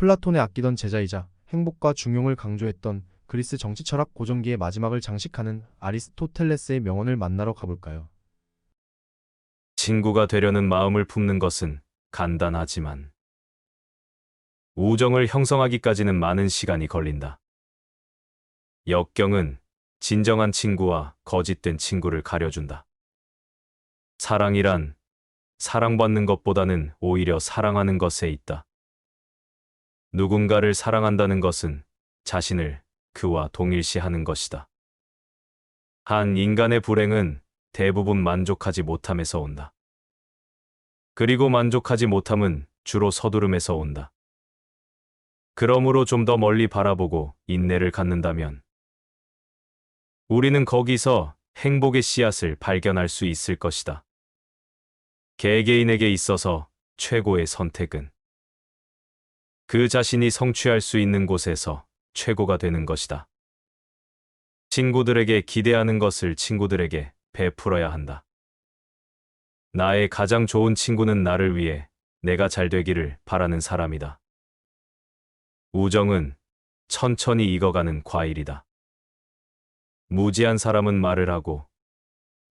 플라톤의 아끼던 제자이자 행복과 중용을 강조했던 그리스 정치 철학 고전기의 마지막을 장식하는 아리스토텔레스의 명언을 만나러 가볼까요? 친구가 되려는 마음을 품는 것은 간단하지만 우정을 형성하기까지는 많은 시간이 걸린다. 역경은 진정한 친구와 거짓된 친구를 가려준다. 사랑이란 사랑받는 것보다는 오히려 사랑하는 것에 있다. 누군가를 사랑한다는 것은 자신을 그와 동일시하는 것이다. 한 인간의 불행은 대부분 만족하지 못함에서 온다. 그리고 만족하지 못함은 주로 서두름에서 온다. 그러므로 좀 더 멀리 바라보고 인내를 갖는다면 우리는 거기서 행복의 씨앗을 발견할 수 있을 것이다. 개개인에게 있어서 최고의 선택은 그 자신이 성취할 수 있는 곳에서 최고가 되는 것이다. 친구들에게 기대하는 것을 친구들에게 베풀어야 한다. 나의 가장 좋은 친구는 나를 위해 내가 잘 되기를 바라는 사람이다. 우정은 천천히 익어가는 과일이다. 무지한 사람은 말을 하고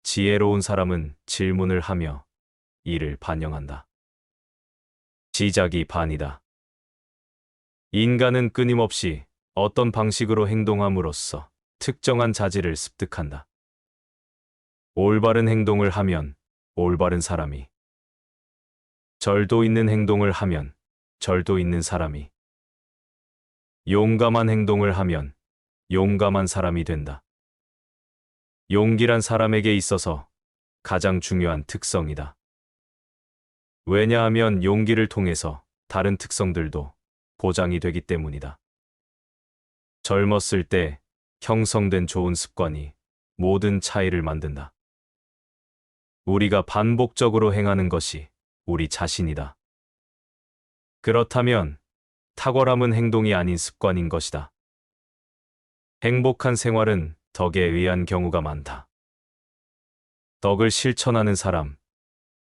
지혜로운 사람은 질문을 하며 이를 반영한다. 시작이 반이다. 인간은 끊임없이 어떤 방식으로 행동함으로써 특정한 자질을 습득한다. 올바른 행동을 하면 올바른 사람이, 절도 있는 행동을 하면 절도 있는 사람이, 용감한 행동을 하면 용감한 사람이 된다. 용기란 사람에게 있어서 가장 중요한 특성이다. 왜냐하면 용기를 통해서 다른 특성들도 보장이 되기 때문이다. 젊었을 때 형성된 좋은 습관이 모든 차이를 만든다. 우리가 반복적으로 행하는 것이 우리 자신이다. 그렇다면 탁월함은 행동이 아닌 습관인 것이다. 행복한 생활은 덕에 의한 경우가 많다. 덕을 실천하는 사람,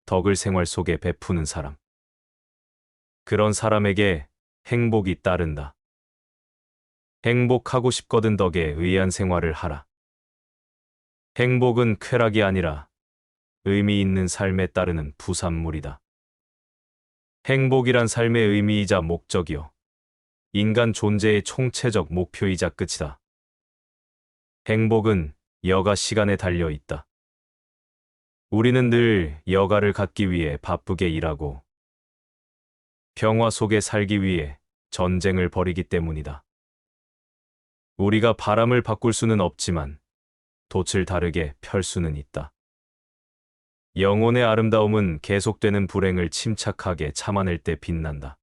덕을 생활 속에 베푸는 사람. 그런 사람에게 행복이 따른다. 행복하고 싶거든 덕에 의한 생활을 하라. 행복은 쾌락이 아니라 의미 있는 삶에 따르는 부산물이다. 행복이란 삶의 의미이자 목적이요. 인간 존재의 총체적 목표이자 끝이다. 행복은 여가 시간에 달려 있다. 우리는 늘 여가를 갖기 위해 바쁘게 일하고 평화 속에 살기 위해 전쟁을 벌이기 때문이다. 우리가 바람을 바꿀 수는 없지만 돛을 다르게 펼 수는 있다. 영혼의 아름다움은 계속되는 불행을 침착하게 참아낼 때 빛난다.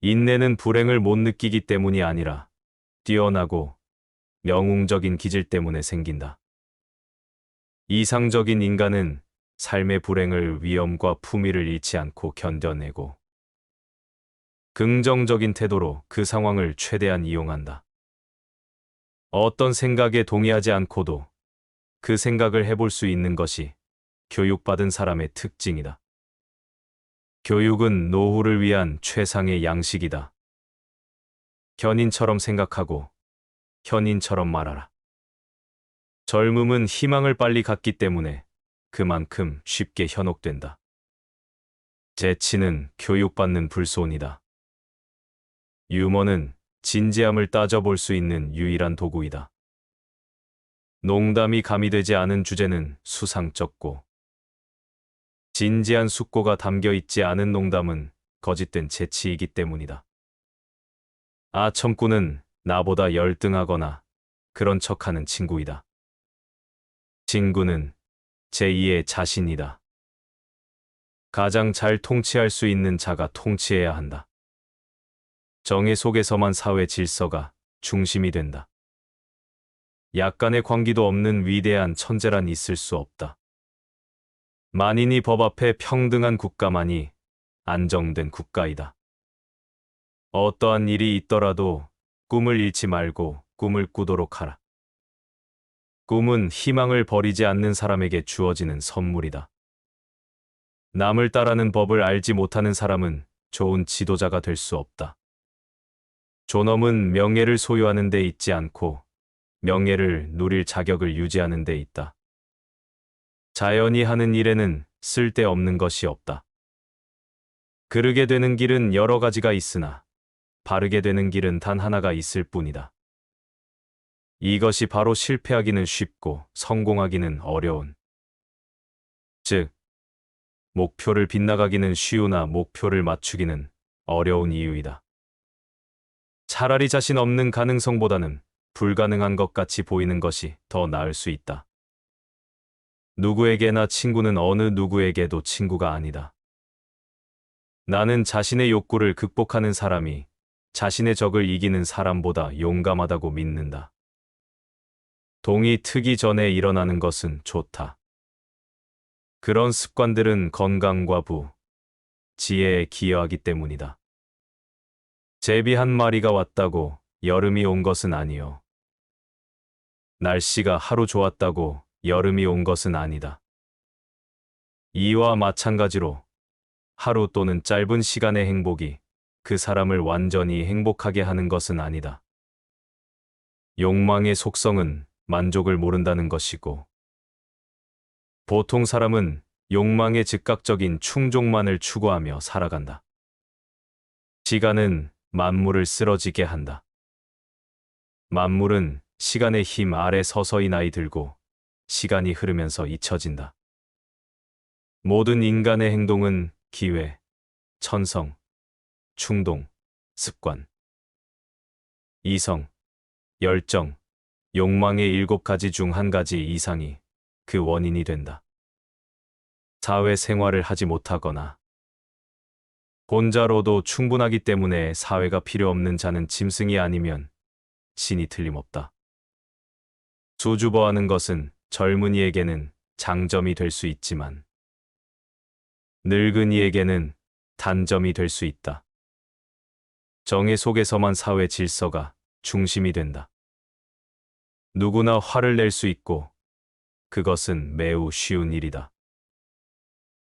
인내는 불행을 못 느끼기 때문이 아니라 뛰어나고 영웅적인 기질 때문에 생긴다. 이상적인 인간은 삶의 불행을 위험과 품위를 잃지 않고 견뎌내고 긍정적인 태도로 그 상황을 최대한 이용한다. 어떤 생각에 동의하지 않고도 그 생각을 해볼 수 있는 것이 교육받은 사람의 특징이다. 교육은 노후를 위한 최상의 양식이다. 현인처럼 생각하고 현인처럼 말하라. 젊음은 희망을 빨리 갖기 때문에 그만큼 쉽게 현혹된다. 재치는 교육받는 불손이다. 유머는 진지함을 따져볼 수 있는 유일한 도구이다. 농담이 가미되지 않은 주제는 수상쩍고 진지한 숙고가 담겨 있지 않은 농담은 거짓된 재치이기 때문이다. 아첨꾼은 나보다 열등하거나 그런 척하는 친구이다. 친구는 제2의 자신이다. 가장 잘 통치할 수 있는 자가 통치해야 한다. 정의 속에서만 사회 질서가 중심이 된다. 약간의 광기도 없는 위대한 천재란 있을 수 없다. 만인이 법 앞에 평등한 국가만이 안정된 국가이다. 어떠한 일이 있더라도 꿈을 잃지 말고 꿈을 꾸도록 하라. 꿈은 희망을 버리지 않는 사람에게 주어지는 선물이다. 남을 따라는 법을 알지 못하는 사람은 좋은 지도자가 될 수 없다. 존엄은 명예를 소유하는 데 있지 않고 명예를 누릴 자격을 유지하는 데 있다. 자연이 하는 일에는 쓸데없는 것이 없다. 그르게 되는 길은 여러 가지가 있으나 바르게 되는 길은 단 하나가 있을 뿐이다. 이것이 바로 실패하기는 쉽고 성공하기는 어려운. 즉, 목표를 빗나가기는 쉬우나 목표를 맞추기는 어려운 이유이다. 차라리 자신 없는 가능성보다는 불가능한 것 같이 보이는 것이 더 나을 수 있다. 누구에게나 친구는 어느 누구에게도 친구가 아니다. 나는 자신의 욕구를 극복하는 사람이 자신의 적을 이기는 사람보다 용감하다고 믿는다. 동이 트기 전에 일어나는 것은 좋다. 그런 습관들은 건강과 부, 지혜에 기여하기 때문이다. 제비 한 마리가 왔다고 여름이 온 것은 아니요. 날씨가 하루 좋았다고 여름이 온 것은 아니다. 이와 마찬가지로 하루 또는 짧은 시간의 행복이 그 사람을 완전히 행복하게 하는 것은 아니다. 욕망의 속성은 만족을 모른다는 것이고, 보통 사람은 욕망의 즉각적인 충족만을 추구하며 살아간다. 시간은 만물을 쓰러지게 한다. 만물은 시간의 힘 아래 서서히 나이 들고 시간이 흐르면서 잊혀진다. 모든 인간의 행동은 기회, 천성, 충동, 습관, 이성, 열정, 욕망의 일곱 가지 중 한 가지 이상이 그 원인이 된다. 사회 생활을 하지 못하거나 혼자로도 충분하기 때문에 사회가 필요 없는 자는 짐승이 아니면 신이 틀림없다. 수주버하는 것은 젊은이에게는 장점이 될 수 있지만 늙은이에게는 단점이 될 수 있다. 정의 속에서만 사회 질서가 중심이 된다. 누구나 화를 낼 수 있고 그것은 매우 쉬운 일이다.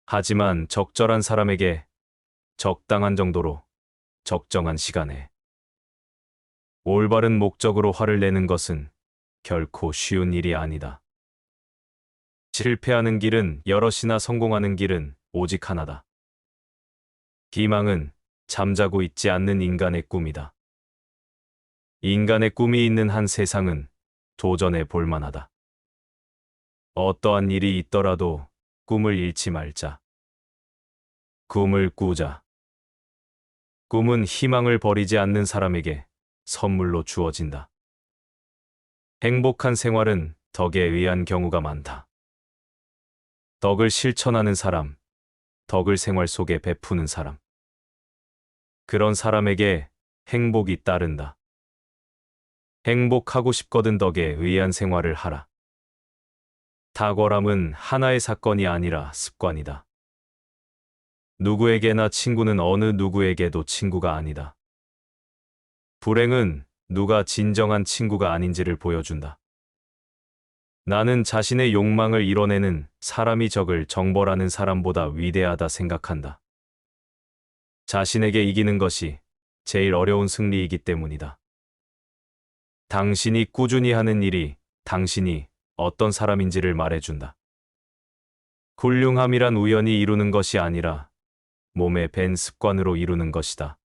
하지만 적절한 사람에게 적당한 정도로 적정한 시간에 올바른 목적으로 화를 내는 것은 결코 쉬운 일이 아니다. 실패하는 길은 여럿이나 성공하는 길은 오직 하나다. 희망은 잠자고 있지 않는 인간의 꿈이다. 인간의 꿈이 있는 한 세상은 도전해 볼 만하다. 어떠한 일이 있더라도 꿈을 잃지 말자. 꿈을 꾸자. 꿈은 희망을 버리지 않는 사람에게 선물로 주어진다. 행복한 생활은 덕에 의한 경우가 많다. 덕을 실천하는 사람, 덕을 생활 속에 베푸는 사람. 그런 사람에게 행복이 따른다. 행복하고 싶거든 덕에 의한 생활을 하라. 탁월함은 하나의 사건이 아니라 습관이다. 누구에게나 친구는 어느 누구에게도 친구가 아니다. 불행은 누가 진정한 친구가 아닌지를 보여준다. 나는 자신의 욕망을 이뤄내는 사람이 적을 정벌하는 사람보다 위대하다 생각한다. 자신에게 이기는 것이 제일 어려운 승리이기 때문이다. 당신이 꾸준히 하는 일이 당신이 어떤 사람인지를 말해준다. 훌륭함이란 우연히 이루는 것이 아니라 몸에 밴 습관으로 이루는 것이다.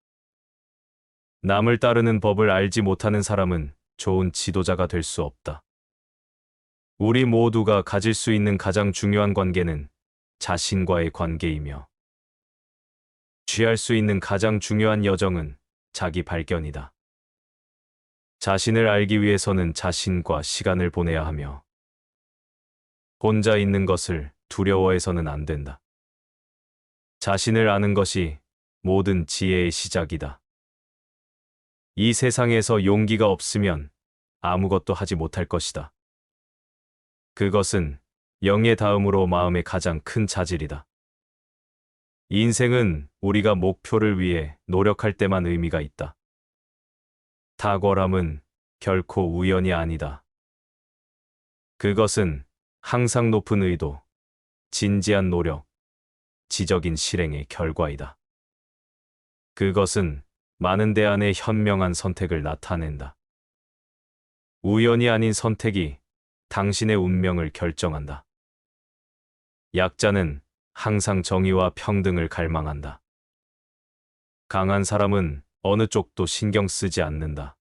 남을 따르는 법을 알지 못하는 사람은 좋은 지도자가 될 수 없다. 우리 모두가 가질 수 있는 가장 중요한 관계는 자신과의 관계이며 취할 수 있는 가장 중요한 여정은 자기 발견이다. 자신을 알기 위해서는 자신과 시간을 보내야 하며 혼자 있는 것을 두려워해서는 안 된다. 자신을 아는 것이 모든 지혜의 시작이다. 이 세상에서 용기가 없으면 아무것도 하지 못할 것이다. 그것은 영의 다음으로 마음의 가장 큰 자질이다. 인생은 우리가 목표를 위해 노력할 때만 의미가 있다. 탁월함은 결코 우연이 아니다. 그것은 항상 높은 의도, 진지한 노력, 지적인 실행의 결과이다. 그것은 많은 대안의 현명한 선택을 나타낸다. 우연이 아닌 선택이 당신의 운명을 결정한다. 약자는 항상 정의와 평등을 갈망한다. 강한 사람은 어느 쪽도 신경 쓰지 않는다.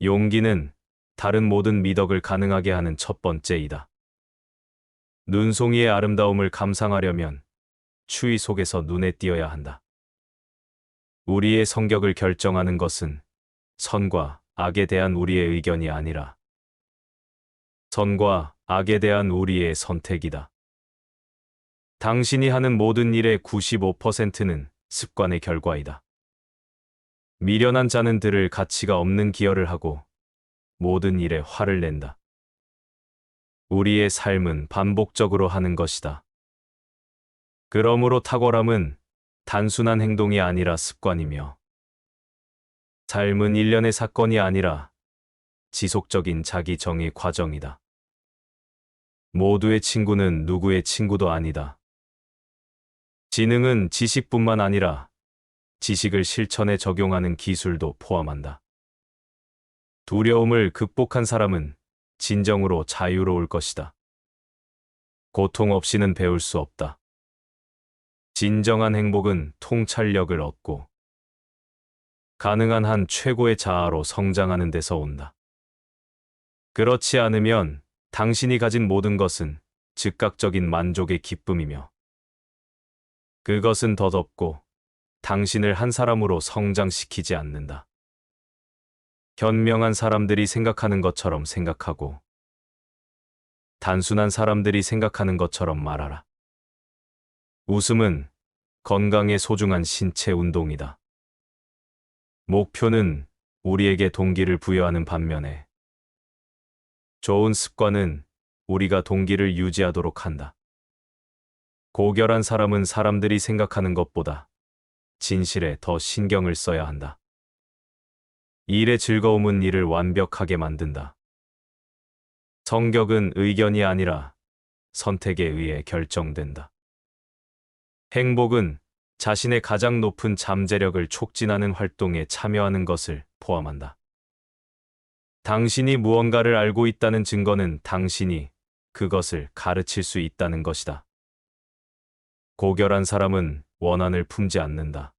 용기는 다른 모든 미덕을 가능하게 하는 첫 번째이다. 눈송이의 아름다움을 감상하려면 추위 속에서 눈에 띄어야 한다. 우리의 성격을 결정하는 것은 선과 악에 대한 우리의 의견이 아니라 선과 악에 대한 우리의 선택이다. 당신이 하는 모든 일의 95%는 습관의 결과이다. 미련한 자는 들을 가치가 없는 기여를 하고 모든 일에 화를 낸다. 우리의 삶은 반복적으로 하는 것이다. 그러므로 탁월함은 단순한 행동이 아니라 습관이며 삶은 일련의 사건이 아니라 지속적인 자기 정의 과정이다. 모두의 친구는 누구의 친구도 아니다. 지능은 지식뿐만 아니라 지식을 실천에 적용하는 기술도 포함한다. 두려움을 극복한 사람은 진정으로 자유로울 것이다. 고통 없이는 배울 수 없다. 진정한 행복은 통찰력을 얻고 가능한 한 최고의 자아로 성장하는 데서 온다. 그렇지 않으면 당신이 가진 모든 것은 즉각적인 만족의 기쁨이며 그것은 덧없고 당신을 한 사람으로 성장시키지 않는다. 현명한 사람들이 생각하는 것처럼 생각하고 단순한 사람들이 생각하는 것처럼 말하라. 웃음은 건강에 소중한 신체 운동이다. 목표는 우리에게 동기를 부여하는 반면에 좋은 습관은 우리가 동기를 유지하도록 한다. 고결한 사람은 사람들이 생각하는 것보다 진실에 더 신경을 써야 한다. 일의 즐거움은 일을 완벽하게 만든다. 성격은 의견이 아니라 선택에 의해 결정된다. 행복은 자신의 가장 높은 잠재력을 촉진하는 활동에 참여하는 것을 포함한다. 당신이 무언가를 알고 있다는 증거는 당신이 그것을 가르칠 수 있다는 것이다. 고결한 사람은 원한을 품지 않는다.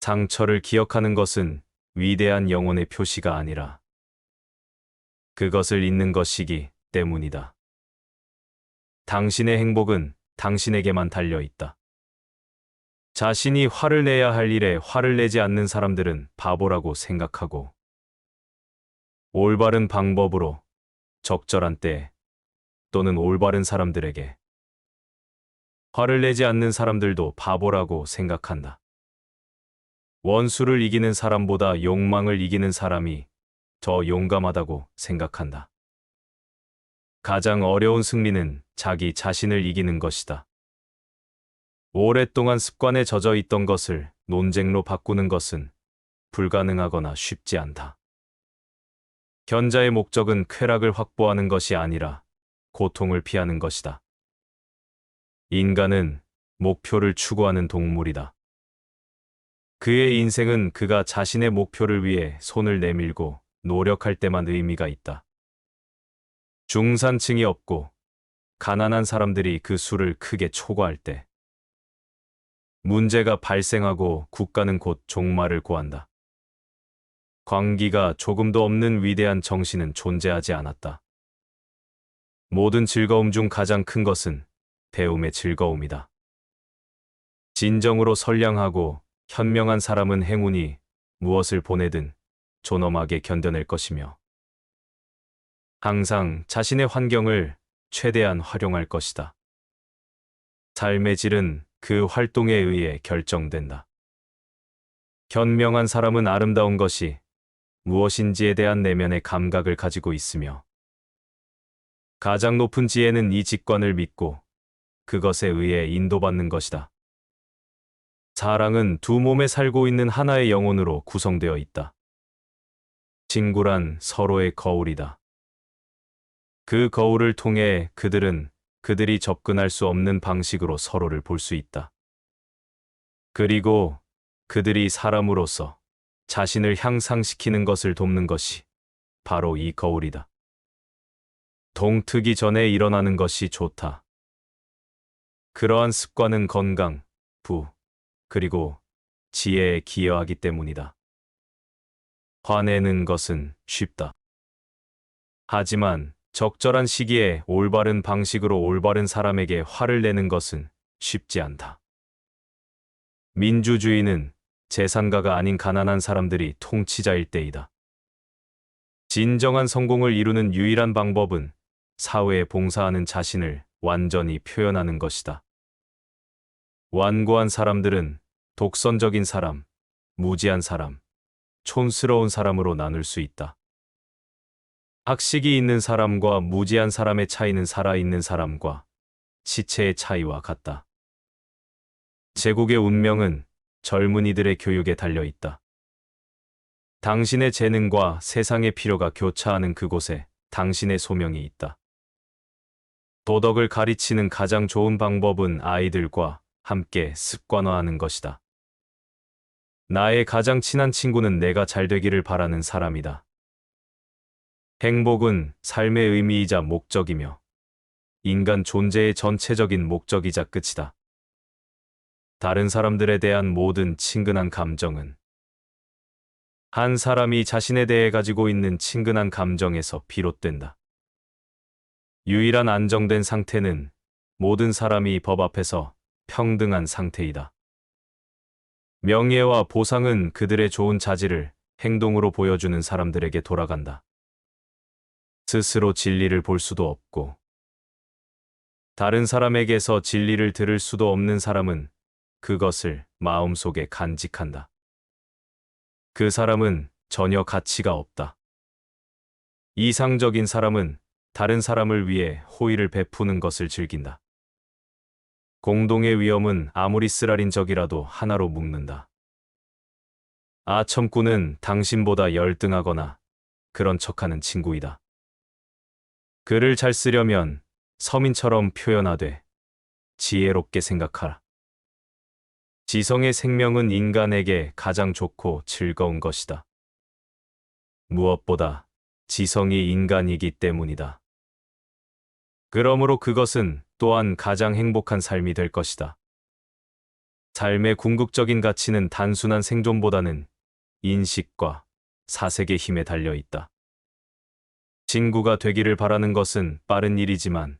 상처를 기억하는 것은 위대한 영혼의 표시가 아니라 그것을 잊는 것이기 때문이다. 당신의 행복은 당신에게만 달려 있다. 자신이 화를 내야 할 일에 화를 내지 않는 사람들은 바보라고 생각하고 올바른 방법으로 적절한 때 또는 올바른 사람들에게 화를 내지 않는 사람들도 바보라고 생각한다. 원수를 이기는 사람보다 욕망을 이기는 사람이 더 용감하다고 생각한다. 가장 어려운 승리는 자기 자신을 이기는 것이다. 오랫동안 습관에 젖어 있던 것을 논쟁로 바꾸는 것은 불가능하거나 쉽지 않다. 견자의 목적은 쾌락을 확보하는 것이 아니라 고통을 피하는 것이다. 인간은 목표를 추구하는 동물이다. 그의 인생은 그가 자신의 목표를 위해 손을 내밀고 노력할 때만 의미가 있다. 중산층이 없고 가난한 사람들이 그 수를 크게 초과할 때 문제가 발생하고 국가는 곧 종말을 구한다. 광기가 조금도 없는 위대한 정신은 존재하지 않았다. 모든 즐거움 중 가장 큰 것은 배움의 즐거움이다. 진정으로 선량하고 현명한 사람은 행운이 무엇을 보내든 존엄하게 견뎌낼 것이며 항상 자신의 환경을 최대한 활용할 것이다. 삶의 질은 그 활동에 의해 결정된다. 현명한 사람은 아름다운 것이 무엇인지에 대한 내면의 감각을 가지고 있으며 가장 높은 지혜는 이 직관을 믿고 그것에 의해 인도받는 것이다. 사랑은 두 몸에 살고 있는 하나의 영혼으로 구성되어 있다. 친구란 서로의 거울이다. 그 거울을 통해 그들은 그들이 접근할 수 없는 방식으로 서로를 볼 수 있다. 그리고 그들이 사람으로서 자신을 향상시키는 것을 돕는 것이 바로 이 거울이다. 동트기 전에 일어나는 것이 좋다. 그러한 습관은 건강, 부, 그리고 지혜에 기여하기 때문이다. 화내는 것은 쉽다. 하지만 적절한 시기에 올바른 방식으로 올바른 사람에게 화를 내는 것은 쉽지 않다. 민주주의는 재산가가 아닌 가난한 사람들이 통치자일 때이다. 진정한 성공을 이루는 유일한 방법은 사회에 봉사하는 자신을 완전히 표현하는 것이다. 완고한 사람들은 독선적인 사람, 무지한 사람, 촌스러운 사람으로 나눌 수 있다. 학식이 있는 사람과 무지한 사람의 차이는 살아있는 사람과 시체의 차이와 같다. 제국의 운명은 젊은이들의 교육에 달려 있다. 당신의 재능과 세상의 필요가 교차하는 그곳에 당신의 소명이 있다. 도덕을 가르치는 가장 좋은 방법은 아이들과 함께 습관화하는 것이다. 나의 가장 친한 친구는 내가 잘 되기를 바라는 사람이다. 행복은 삶의 의미이자 목적이며 인간 존재의 전체적인 목적이자 끝이다. 다른 사람들에 대한 모든 친근한 감정은 한 사람이 자신에 대해 가지고 있는 친근한 감정에서 비롯된다. 유일한 안정된 상태는 모든 사람이 법 앞에서 평등한 상태이다. 명예와 보상은 그들의 좋은 자질을 행동으로 보여주는 사람들에게 돌아간다. 스스로 진리를 볼 수도 없고, 다른 사람에게서 진리를 들을 수도 없는 사람은 그것을 마음속에 간직한다. 그 사람은 전혀 가치가 없다. 이상적인 사람은 다른 사람을 위해 호의를 베푸는 것을 즐긴다. 공동의 위험은 아무리 쓰라린 적이라도 하나로 묶는다. 아첨꾼은 당신보다 열등하거나 그런 척하는 친구이다. 글을 잘 쓰려면 서민처럼 표현하되 지혜롭게 생각하라. 지성의 생명은 인간에게 가장 좋고 즐거운 것이다. 무엇보다 지성이 인간이기 때문이다. 그러므로 그것은 또한 가장 행복한 삶이 될 것이다. 삶의 궁극적인 가치는 단순한 생존보다는 인식과 사색의 힘에 달려 있다. 친구가 되기를 바라는 것은 빠른 일이지만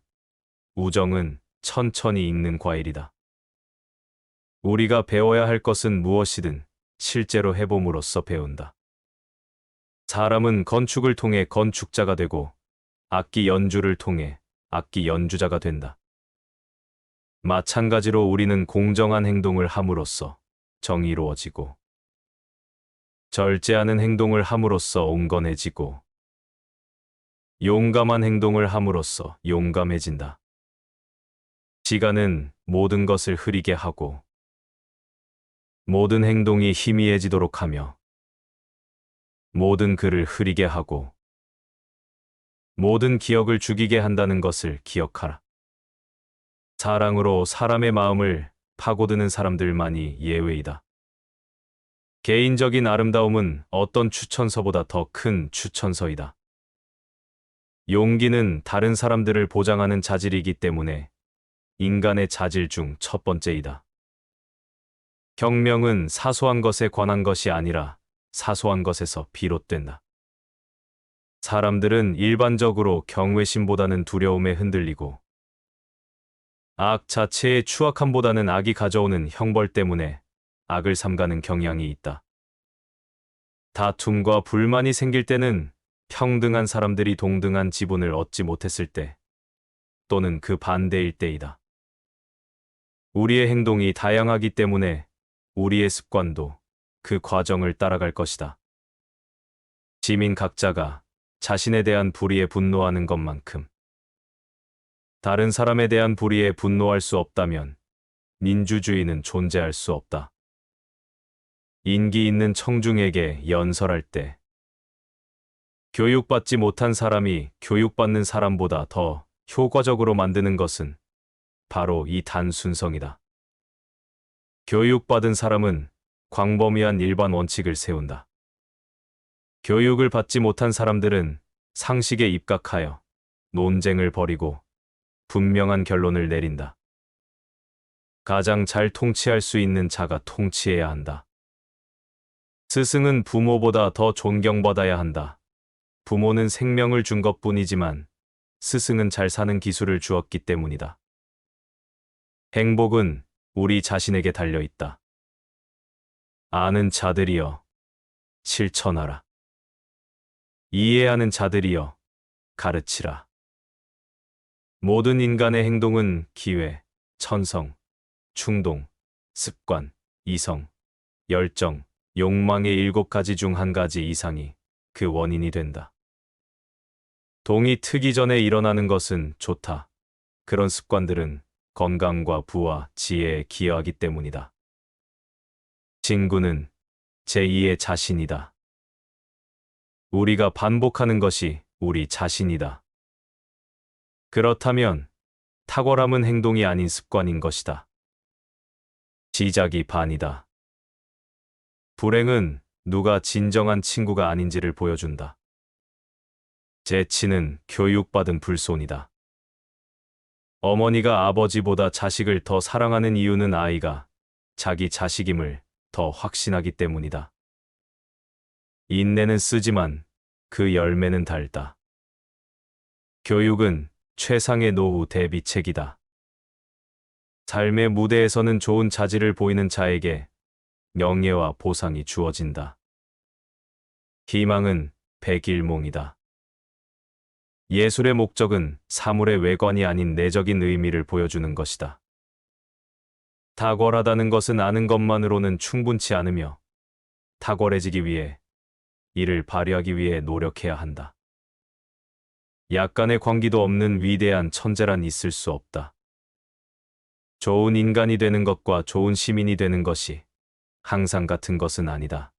우정은 천천히 익는 과일이다. 우리가 배워야 할 것은 무엇이든 실제로 해봄으로써 배운다. 사람은 건축을 통해 건축자가 되고 악기 연주를 통해 악기 연주자가 된다. 마찬가지로 우리는 공정한 행동을 함으로써 정의로워지고 절제하는 행동을 함으로써 온건해지고 용감한 행동을 함으로써 용감해진다. 시간은 모든 것을 흐리게 하고 모든 행동이 희미해지도록 하며 모든 글을 흐리게 하고 모든 기억을 죽이게 한다는 것을 기억하라. 사랑으로 사람의 마음을 파고드는 사람들만이 예외이다. 개인적인 아름다움은 어떤 추천서보다 더 큰 추천서이다. 용기는 다른 사람들을 보장하는 자질이기 때문에 인간의 자질 중 첫 번째이다. 혁명은 사소한 것에 관한 것이 아니라 사소한 것에서 비롯된다. 사람들은 일반적으로 경외심보다는 두려움에 흔들리고 악 자체의 추악함보다는 악이 가져오는 형벌 때문에 악을 삼가는 경향이 있다. 다툼과 불만이 생길 때는 평등한 사람들이 동등한 지분을 얻지 못했을 때 또는 그 반대일 때이다. 우리의 행동이 다양하기 때문에 우리의 습관도 그 과정을 따라갈 것이다. 시민 각자가 자신에 대한 불의에 분노하는 것만큼 다른 사람에 대한 불의에 분노할 수 없다면 민주주의는 존재할 수 없다. 인기 있는 청중에게 연설할 때 교육받지 못한 사람이 교육받는 사람보다 더 효과적으로 만드는 것은 바로 이 단순성이다. 교육받은 사람은 광범위한 일반 원칙을 세운다. 교육을 받지 못한 사람들은 상식에 입각하여 논쟁을 벌이고 분명한 결론을 내린다. 가장 잘 통치할 수 있는 자가 통치해야 한다. 스승은 부모보다 더 존경받아야 한다. 부모는 생명을 준 것 뿐이지만 스승은 잘 사는 기술을 주었기 때문이다. 행복은 우리 자신에게 달려 있다. 아는 자들이여, 실천하라. 이해하는 자들이여, 가르치라. 모든 인간의 행동은 기회, 천성, 충동, 습관, 이성, 열정, 욕망의 일곱 가지 중 한 가지 이상이 그 원인이 된다. 동이 트기 전에 일어나는 것은 좋다. 그런 습관들은 건강과 부와 지혜에 기여하기 때문이다. 친구는 제2의 자신이다. 우리가 반복하는 것이 우리 자신이다. 그렇다면 탁월함은 행동이 아닌 습관인 것이다. 시작이 반이다. 불행은 누가 진정한 친구가 아닌지를 보여준다. 재치는 교육받은 불손이다. 어머니가 아버지보다 자식을 더 사랑하는 이유는 아이가 자기 자식임을 더 확신하기 때문이다. 인내는 쓰지만 그 열매는 달다. 교육은 최상의 노후 대비책이다. 삶의 무대에서는 좋은 자질을 보이는 자에게 명예와 보상이 주어진다. 희망은 백일몽이다. 예술의 목적은 사물의 외관이 아닌 내적인 의미를 보여주는 것이다. 탁월하다는 것은 아는 것만으로는 충분치 않으며 탁월해지기 위해 이를 발휘하기 위해 노력해야 한다. 약간의 광기도 없는 위대한 천재란 있을 수 없다. 좋은 인간이 되는 것과 좋은 시민이 되는 것이 항상 같은 것은 아니다.